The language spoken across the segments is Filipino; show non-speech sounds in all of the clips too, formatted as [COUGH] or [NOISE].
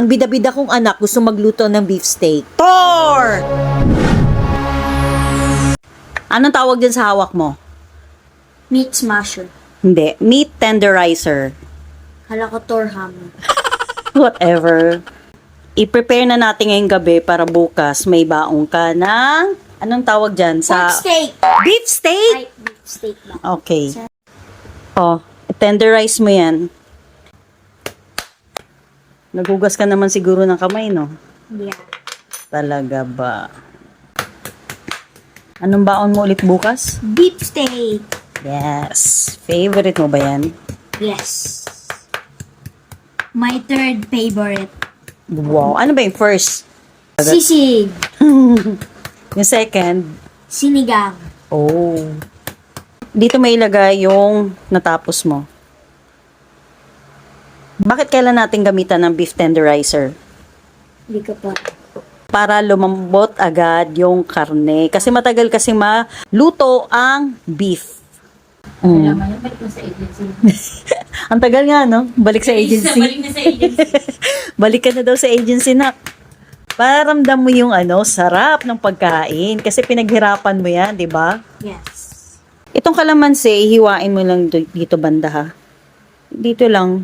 Ang bida-bida kong anak gusto magluto ng beef steak. Tor! Anong tawag dyan sa hawak mo? Meat smasher. Hindi. Meat tenderizer. Hala ko Torham. [LAUGHS] Whatever. I-prepare na natin ngayong gabi para bukas may baong ka ng... Anong tawag dyan? Sa... Pork steak. Beef steak? Ay, beef steak ba? Okay. Oh, tenderize mo yan. Nagugas ka naman siguro ng kamay, no? Yeah. Talaga ba? Anong baon mo ulit bukas? Beef steak. Yes. Favorite mo ba yan? Yes. My third favorite. Wow. Ano ba yung first? Sisig. [LAUGHS] Yung second? Sinigang. Oh. Dito may ilagay yung natapos mo. Bakit kailan natin gamitan ng beef tenderizer? Hindi ko pa. Para lumambot agad yung karne. Kasi matagal kasi maluto ang beef. Mm. [LAUGHS] Ang tagal nga, no? Balik sa agency. Balik na sa agency. [LAUGHS] Balik ka na daw sa agency na. Para ramdam mo yung ano, sarap ng pagkain. Kasi pinaghirapan mo yan, di ba? yes. Itong kalamansi, hiwain mo lang dito banda ha. Dito lang.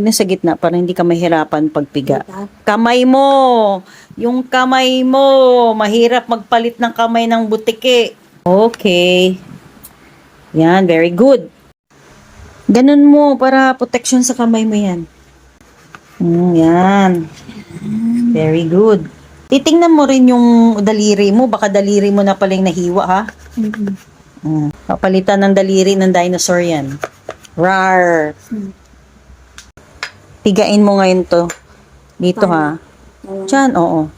Huwag na sa gitna para hindi ka mahirapan pagpiga. Kamay mo! Yung kamay mo! Mahirap magpalit ng kamay ng butike. Okay. Yan, very good. Ganun mo para protection sa kamay mo yan. Mm, yan. Very good. Titingnan mo rin yung daliri mo. Baka daliri mo na palang nahiwa ha. Mm-mm. Mm. Papalitan ng daliri ng dinosaur yan. Rar. Hmm. Tigain mo ngayon to. Dito ha. Oo. Diyan, oo.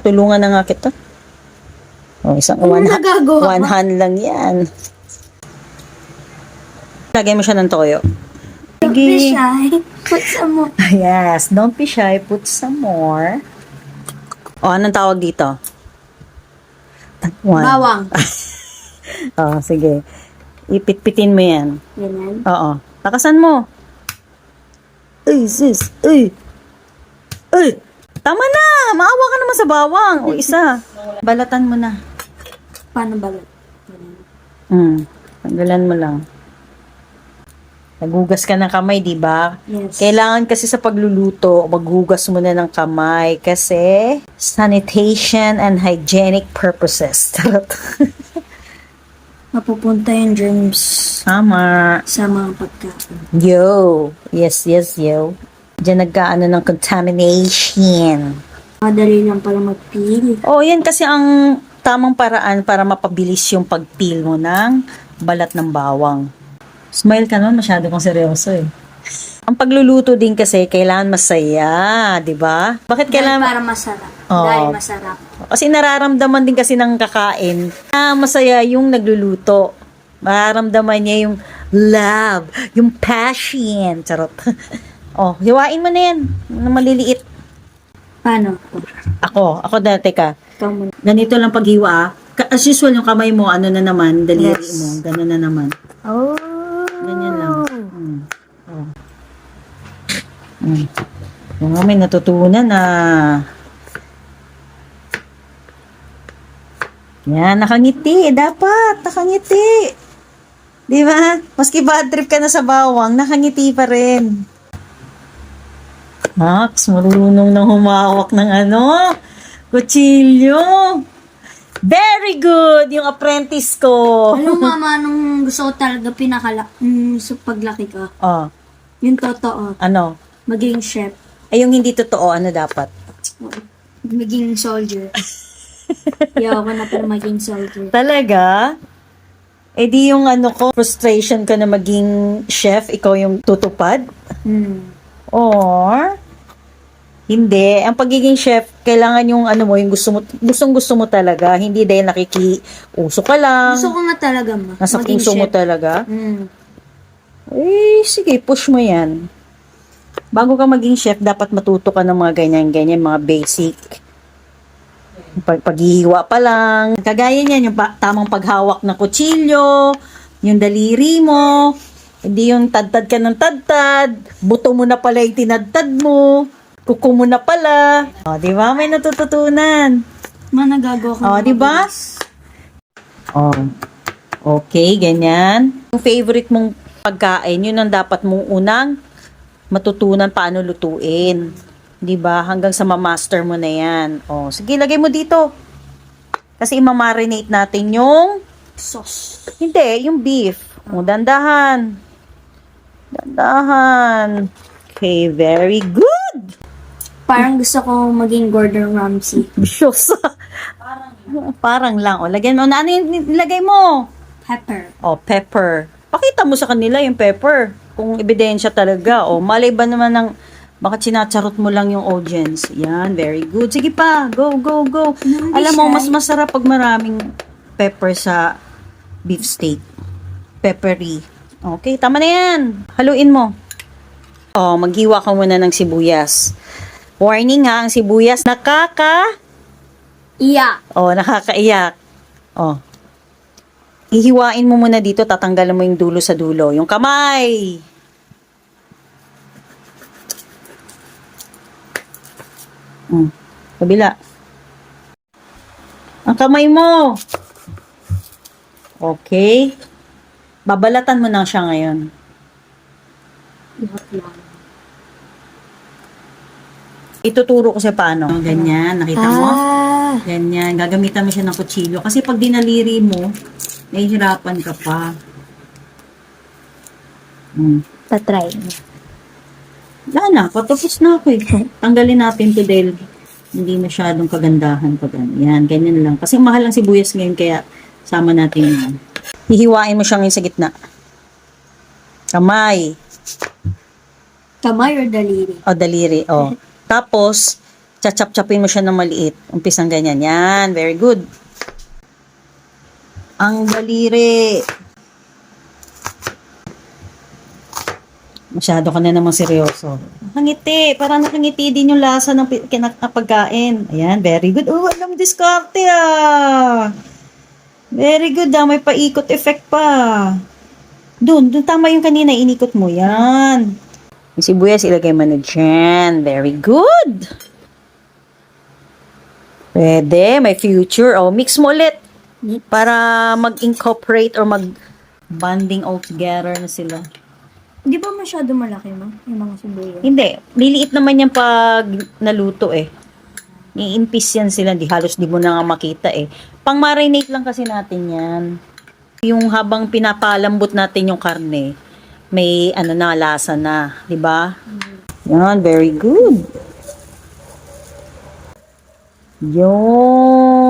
Tulungan na nga kita. Oh, isang Ano one, nagagawa one hand lang yan. Lagay mo siya ng toyo. Don't be shy. Put some more. [LAUGHS] Yes, don't be shy. Put some more. O, anong tawag dito? One. Bawang. [LAUGHS] Oh, sige. Ipitpitin mo yan. Ganyan. Oo. Takasan mo. Uy, sis. Uy. Uy. Tama na. Maawa ka naman sa bawang. O isa. Balatan mo na. Paano balat? Hmm. Tanggalan mo lang. Nagugas ka ng kamay, di ba? Yes. Kailangan kasi sa pagluluto, maghugas mo na ng kamay kasi sanitation and hygienic purposes. [LAUGHS] Charot. Mapupunta yung germs Tama. sa mga pagkain. Yo. Yes, yes, yo. Diyan nagkaano ng contamination. Madali lang pala mag-peel. Oh, yan kasi ang tamang paraan para mapabilis yung pag-peel mo ng balat ng bawang. Smile ka nun, masyado kang seryoso eh. Ang pagluluto din kasi kailangan masaya, di ba? Bakit Dahil kailangan... para masarap. Oo. Dahil masarap. Kasi nararamdaman din kasi ng kakain na masaya yung nagluluto. Mararamdaman niya yung love, yung passion. Charot. [LAUGHS] oh, hiwain mo na yan. Na maliliit. Paano? Ako, ako dati ka. Ikaw muna. Ganito lang paghiwa ah. Ka- As usual, yung kamay mo, ano na naman, daliri Yes. mo, gano'n na naman. Oh. Ganyan lang. Mm. Oh. Mm. Yung nga, may natutunan na. Yan, nakangiti. Dapat, nakangiti. Di ba? Maski bad trip ka na sa bawang, nakangiti pa rin. Max, marunong nang humawak ng ano, kutsilyo. Very good, yung apprentice ko. Mo, [LAUGHS] mama, nung gusto ko talaga pinakala, mm, sa paglaki ko, Oh, yung totoo, ano? maging chef, Ay, yung hindi totoo, ano dapat? maging soldier. [LAUGHS] [LAUGHS] Yaw ko na pero maging soldier. Talaga? Eh di yung ano ko, frustration ka na maging chef, ikaw yung tutupad? Hmm. Or, hindi. Ang pagiging chef, kailangan yung ano mo, yung gusto mo, gustong gusto mo talaga. Hindi dahil nakikiuso ka lang. Gusto ko nga talaga, ma. Nasa maging puso mo chef. talaga. Hmm. Eh, sige, push mo yan. Bago ka maging chef, dapat matuto ka ng mga ganyan-ganyan, mga basic. Pag paghihiwa pa lang. Kagaya niyan, yung pa- tamang paghawak ng kutsilyo, yung daliri mo, Hindi yung tad-tad ka ng tad-tad, buto mo na pala yung tinadtad mo, kuko mo na pala. O, di ba? May natututunan. Ma, nagagawa ko. O, di ba? O. Okay, ganyan. Yung favorite mong pagkain, yun ang dapat mong unang matutunan paano lutuin. Di ba? Hanggang sa ma-master mo na yan. O, sige, lagay mo dito. Kasi imamarinate natin yung Sauce. hindi, yung beef. O, dandahan. Dandahan. Okay, very good. Parang gusto ko maging Gordon Ramsay. Biyos. [LAUGHS] Parang lang. O, lagyan mo. Na, ano yung nilagay mo? Pepper. O, pepper. Pakita mo sa kanila yung pepper. Kung ebidensya talaga. O, malay ba naman ng bakit sinacharot mo lang yung audience? Yan, very good. Sige pa, go, go, go. Hindi Alam mo, mas masarap pag maraming pepper sa beef steak. Peppery. Okay, tama na yan. Haluin mo. O, maghiwa ka muna ng sibuyas. Warning ha, ang sibuyas nakaka... Iya. O, nakakaiyak. O. Ihiwain mo muna dito, tatanggalan mo yung dulo sa dulo. Yung kamay. Hmm. Kabila. Ang kamay mo. Okay. Babalatan mo na siya ngayon. Ituturo ko sa paano. Ganyan, nakita mo? Ah. Ganyan, gagamitan mo siya ng kutsilyo. Kasi pag dinaliri mo, nahihirapan ka pa. Hmm. Tatry. Wala na, patapos na ako eh. Tanggalin natin to dahil hindi masyadong kagandahan pag ano. Yan, ganyan lang. Kasi mahal ang sibuyas ngayon kaya sama natin yan. Hihiwain mo siya ngayon sa gitna. Kamay. Kamay or daliri? O, daliri. O. Tapos, chachap-chapin mo siya ng maliit. Umpisang ganyan. Yan. Very good. Ang daliri. Masyado ka na namang seryoso. Nakangiti. Parang nakangiti din yung lasa ng pagkain. Ayan. Very good. Oh, alam diskarte ah. Very good ah. May paikot effect pa. Doon. Doon tama yung kanina. Inikot mo. Yan. Yung sibuyas, ilagay mo na dyan. Very good. Pwede. May future. O, mix mo ulit. Para mag-incorporate or mag-bonding all together na sila. Di ba masyado malaki, ma? Yung mga sibuyas. Hindi. Liliit naman yan pag naluto eh. Iimpis yan sila. Di halos di mo na nga makita eh. Pang marinate lang kasi natin yan. Yung habang pinapalambot natin yung karne, may ano na, lasa na. Di ba? Yan, very good. Yun.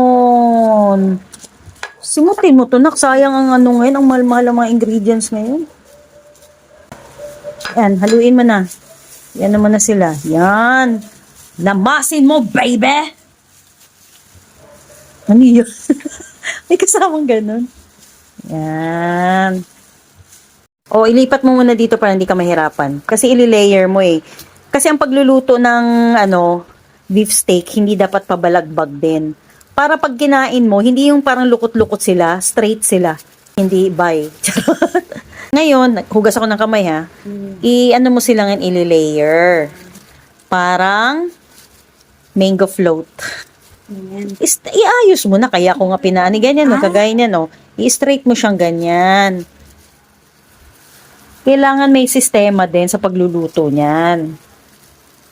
Simutin mo to, nak. Sayang ang ano ngayon, ang mahal-mahal ang mga ingredients ngayon. Yan, haluin mo na. Yan naman na sila. Yan. Lamasin mo, baby! Ano yun? [LAUGHS] May kasamang ganun. Yan. O, ilipat mo muna dito para hindi ka mahirapan. Kasi ililayer mo eh. Kasi ang pagluluto ng, ano, beef steak, hindi dapat pabalagbag din. Para pag kinain mo, hindi yung parang lukot-lukot sila, straight sila. Hindi, bye. [LAUGHS] Ngayon, hugas ako ng kamay ha. I-ano mo sila ng ililayer. Parang mango float. Ayan. Is, iayos mo na. Kaya ko nga pinaani. Ganyan, no? Ah. kagaya niya, no? I-straight mo siyang ganyan. Kailangan may sistema din sa pagluluto niyan.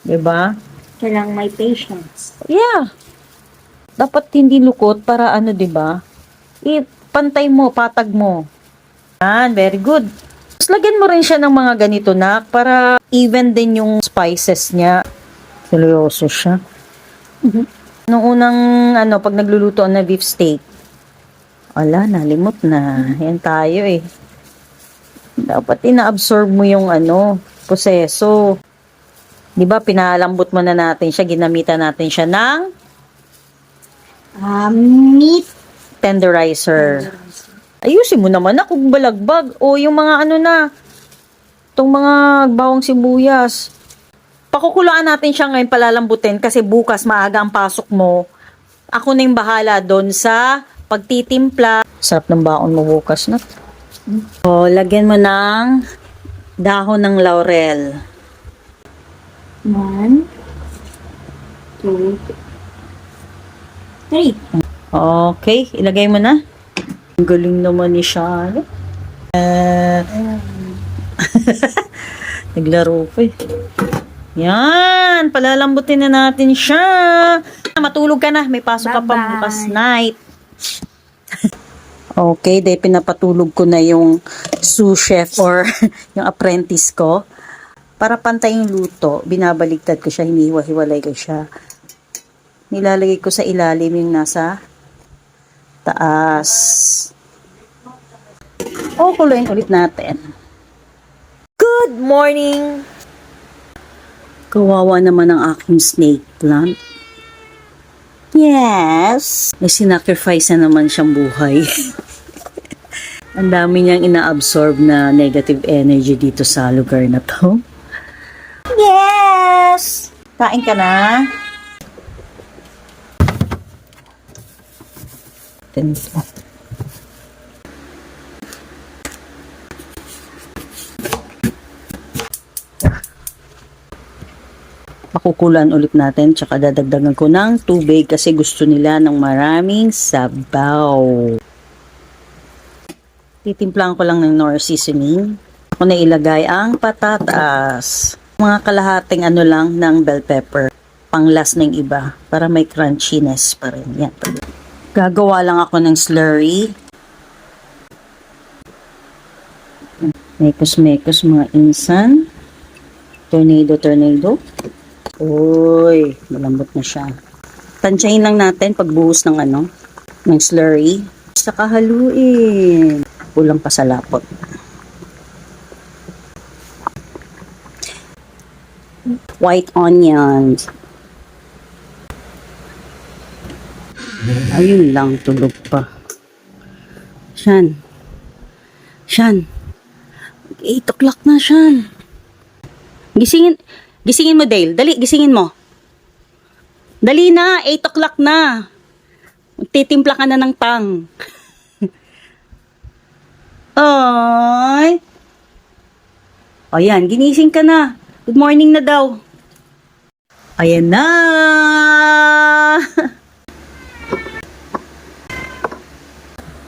'Di ba? Kailangan may patience. Yeah. Dapat hindi lukot para ano, 'di ba? Ipantay mo, patag mo. Yan, very good. Tapos lagyan mo rin siya ng mga ganito na para even din yung spices niya. Seryoso siya. Nung unang ano, pag nagluluto na beef steak, ala, nalimot na. Yan tayo eh. Dapat ina-absorb mo yung ano, proseso. 'Di ba pinalambot mo na natin siya, ginamitan natin siya ng Ah, meat. tenderizer. Ayusin mo naman na kung balagbag o yung mga ano na tong mga bawang sibuyas. Pakukulaan natin siya ngayon palalambutin kasi bukas maaga ang pasok mo. Ako na yung bahala doon sa pagtitimpla. Sarap ng baon mo bukas na. O, lagyan mo ng Dahon ng laurel. One, two, three. Okay, ilagay mo na. Ang galing naman ni Charlotte. Uh, [LAUGHS] naglaro pa eh. Yan, palalambutin na natin siya. Matulog ka na, may pasok ka pa bukas night. [LAUGHS] okay, dahil pinapatulog ko na yung sous chef or [LAUGHS] yung apprentice ko. Para pantay yung luto, binabaligtad ko siya, hiniwa-hiwalay ko siya. Nilalagay ko sa ilalim yung nasa taas. O, kuluin ulit natin. Good morning! Kawawa naman ang aking snake plant. Yes! May sinacrifice na naman siyang buhay. [LAUGHS] ang dami niyang ina-absorb na negative energy dito sa lugar na to. Yes! Kain ka na? Ganito. Pakukulan ulit natin tsaka dadagdagan ko ng tubig kasi gusto nila ng maraming sabaw. Titimplahan ko lang ng nor seasoning. Ako na ilagay ang patatas. Mga kalahating ano lang ng bell pepper. Panglas ng iba para may crunchiness pa rin. Yan. Gagawa lang ako ng slurry. Mekos-mekos mga insan. Tornado, tornado. Uy, malambot na siya. Tansyahin lang natin pagbuhos ng ano, ng slurry. Saka haluin. Kulang pa sa lapot. White onions. Ayun lang, tulog pa. Shan. Shan. 8 o'clock na, Shan. Gisingin, gisingin mo, Dale. Dali, gisingin mo. Dali na, 8 o'clock na. Titimpla ka na ng tang. [LAUGHS] Ay. O yan, ginising ka na. Good morning na daw. Ayan na. [LAUGHS]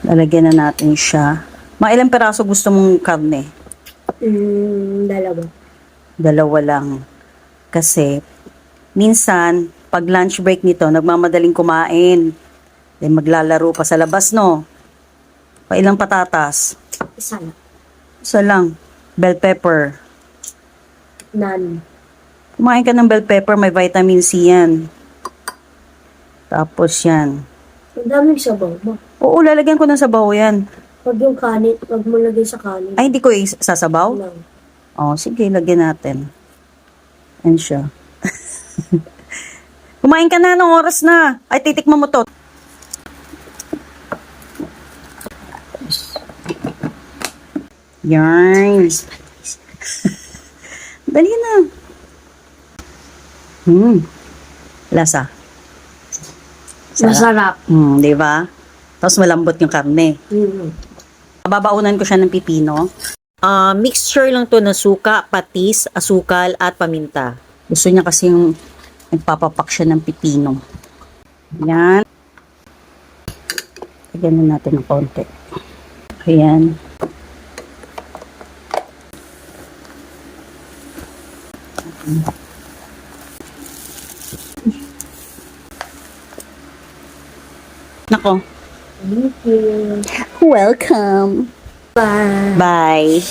Lalagyan na natin siya. Mga ilang peraso gusto mong karne? Mm, dalawa. Dalawa lang. Kasi, minsan, pag lunch break nito, nagmamadaling kumain. Then maglalaro pa sa labas, no? Pa ilang patatas? Isa na. Isa lang. Bell pepper. None. Kumain ka ng bell pepper, may vitamin C yan. Tapos yan. Ang daming sabaw mo. Oo, lalagyan ko ng sabaw yan. Pag yung kanin, pag mo lagay sa kanin. Ay, hindi ko is- sasabaw? Lang. Oh, sige, lagyan natin. Yan siya. [LAUGHS] Kumain ka na, ng oras na. Ay, titikman mo to. Yarn. [LAUGHS] Dali na. Hmm. Lasa. Masarap. Hmm, di ba? Tapos malambot yung karne. Mm. Babaunan ko siya ng pipino. Ah, mixture lang to ng suka, patis, asukal, at paminta. Gusto niya kasi yung nagpapapak siya ng pipino. Yan. Lagyan na natin ng konti. Ayan. Nako. Thank you. Welcome. Bye. Bye.